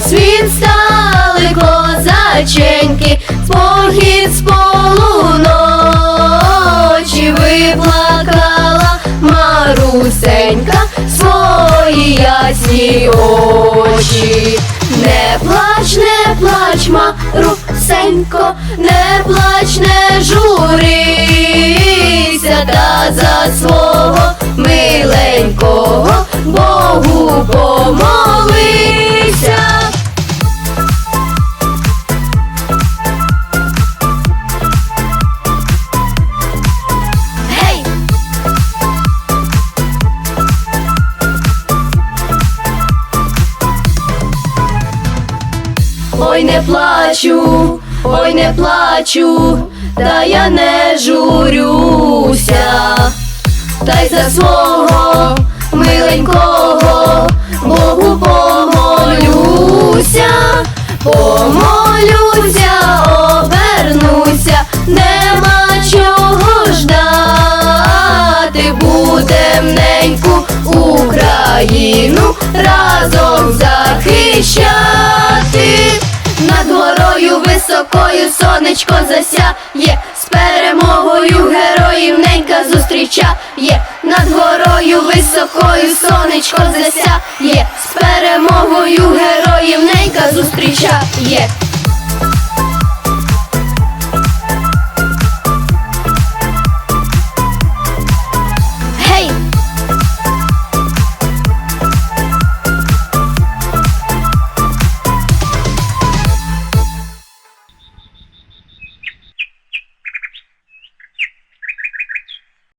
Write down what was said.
Світ стали козаченьки, похід з полуночі виплакала Марусенька свої ясні очі. Не плач, не плач, Марусенько, не плач, не журися, та за свого миленького Богу помолися. Ой, не плачу, ой, не плачу, та я не журюся, та й за свого миленького Богу помолюся, помолюся, обернуся, нема чого ждати, будем неньку Україну разом захищати. Горою високою сонечко засяє, з перемогою героїв ненька зустрічає, над горою високою сонечко засяє, з перемогою героїв ненька зустрічає.